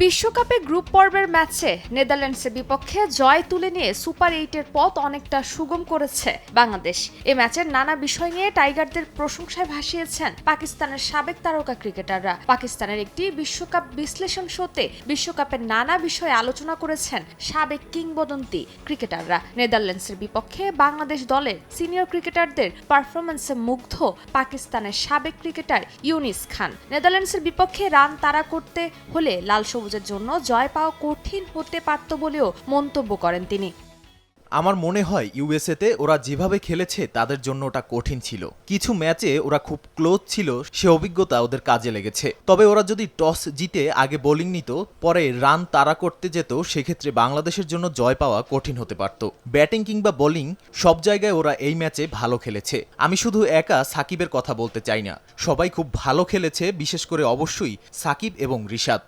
বিশ্বকাপে গ্রুপ পর্বের ম্যাচে নেদারল্যান্ডসের বিপক্ষে জয় তুলে নিয়ে সুপার এইটের পথ অনেকটা সুগম করেছে বাংলাদেশ। এ ম্যাচের নানা বিষয় নিয়ে টাইগারদের প্রশংসায় ভাসিয়েছেন পাকিস্তানের সাবেক তারকা ক্রিকেটাররা। পাকিস্তানের একটি বিশ্বকাপ বিশ্লেষণ শোতে বিশ্বকাপের নানা বিষয়ে আলোচনা করেছেন সাবেক কিংবদন্তি ক্রিকেটাররা। নেদারল্যান্ডসের বিপক্ষে বাংলাদেশ দলের সিনিয়র ক্রিকেটারদের পারফরমেন্সে মুগ্ধ পাকিস্তানের সাবেক ক্রিকেটার ইউনিস খান। নেদারল্যান্ডসের বিপক্ষে রান তাড়া করতে হলে লাল সবুজের জন্য জয় পাওয়া কঠিন হতে পারত বলেও মন্তব্য করেন তিনি। আমার মনে হয় ইউএসএতে ওরা যেভাবে খেলেছে তাদের জন্য ওটা কঠিন ছিল। কিছু ম্যাচে ওরা খুব ক্লোজ ছিল, সে অভিজ্ঞতা ওদের কাজে লেগেছে। তবে ওরা যদি টস জিতে আগে বোলিং নিত, পরে রান তাড়া করতে যেত, সেক্ষেত্রে বাংলাদেশের জন্য জয় পাওয়া কঠিন হতে পারত। ব্যাটিং কিংবা বোলিং, সব জায়গায় ওরা এই ম্যাচে ভালো খেলেছে। আমি শুধু একা সাকিবের কথা বলতে চাই না। সবাই খুব ভালো খেলেছে, বিশেষ করে অবশ্যই সাকিব এবং রিশাদ।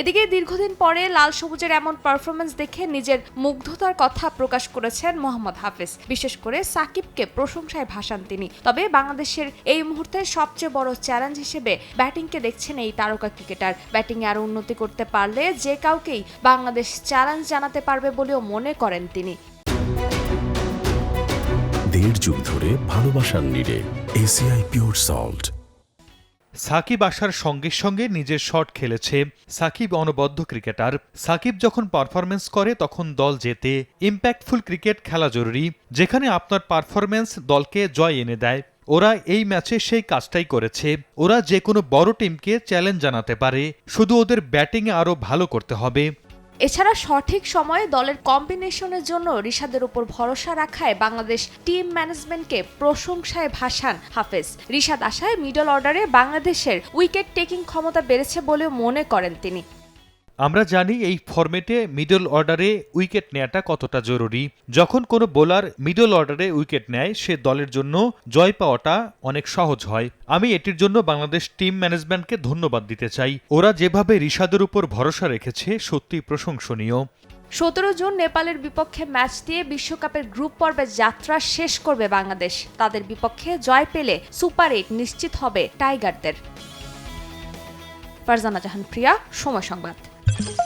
এদিকে দীর্ঘদিন পরে লাল সবুজের এমন পারফরমেন্স দেখে নিজের মুগ্ধতার কথা প্রকাশ করেছেন মোহাম্মদ হাফেজ। বিশেষ করে সাকিবকে প্রশংসায় ভাসান তিনি। তবে বাংলাদেশের এই মুহূর্তে সবচেয়ে বড় চ্যালেঞ্জ হিসেবে ব্যাটিংকে দেখছেন এই তারকা ক্রিকেটার। ব্যাটিংয়ে আরও উন্নতি করতে পারলে যে কাউকেই বাংলাদেশ চ্যালেঞ্জ জানাতে পারবে বলেও মনে করেন তিনি। দেড় যুগ ধরে ভালোবাসার নিড়ে এসিআই পিওর সল্ট। সাকিব আসার সঙ্গে সঙ্গে নিজের শট খেলেছে। সাকিব অনবদ্য ক্রিকেটার। সাকিব যখন পারফরমেন্স করে, তখন দল জেতে। ইম্প্যাক্টফুল ক্রিকেট খেলা জরুরি, যেখানে আপনার পারফরমেন্স দলকে জয় এনে দেয়। ওরা এই ম্যাচে সেই কাজটাই করেছে। ওরা যে কোনো বড় টিমকে চ্যালেঞ্জ জানাতে পারে। শুধু ওদের ব্যাটিংয়ে আরও ভালো করতে হবে। এছাড়া সঠিক সময়ে দলের কম্বিনেশনের জন্য রিশাদের উপর ভরসা রাখায় বাংলাদেশ টিম ম্যানেজমেন্টকে প্রশংসায় ভাসান হাফেজ। রিশাদ আশায় মিডল অর্ডারে বাংলাদেশের উইকেট টেকিং ক্ষমতা বেড়েছে বলেও মনে করেন তিনি। আমরা জানি এই ফরম্যাটে মিডল অর্ডারে উইকেট নেওয়াটা কতটা জরুরি। যখন কোনো বোলার মিডল অর্ডারে উইকেট নেয়, সে দলের জন্য জয় পাওয়াটা অনেক সহজ হয়। আমি এটির জন্য বাংলাদেশ টিম ম্যানেজমেন্টকে ধন্যবাদ দিতে চাই। ওরা যেভাবে রিশাদের উপর ভরসা রেখেছে সত্যি প্রশংসনীয়। সতেরো জুন নেপালের বিপক্ষে ম্যাচ দিয়ে বিশ্বকাপের গ্রুপ পর্বের যাত্রা শেষ করবে বাংলাদেশ। তাদের বিপক্ষে জয় পেলে সুপার এইট নিশ্চিত হবে টাইগারদের। ফারজানা জাহান প্রিয়া, সময় সংবাদ। you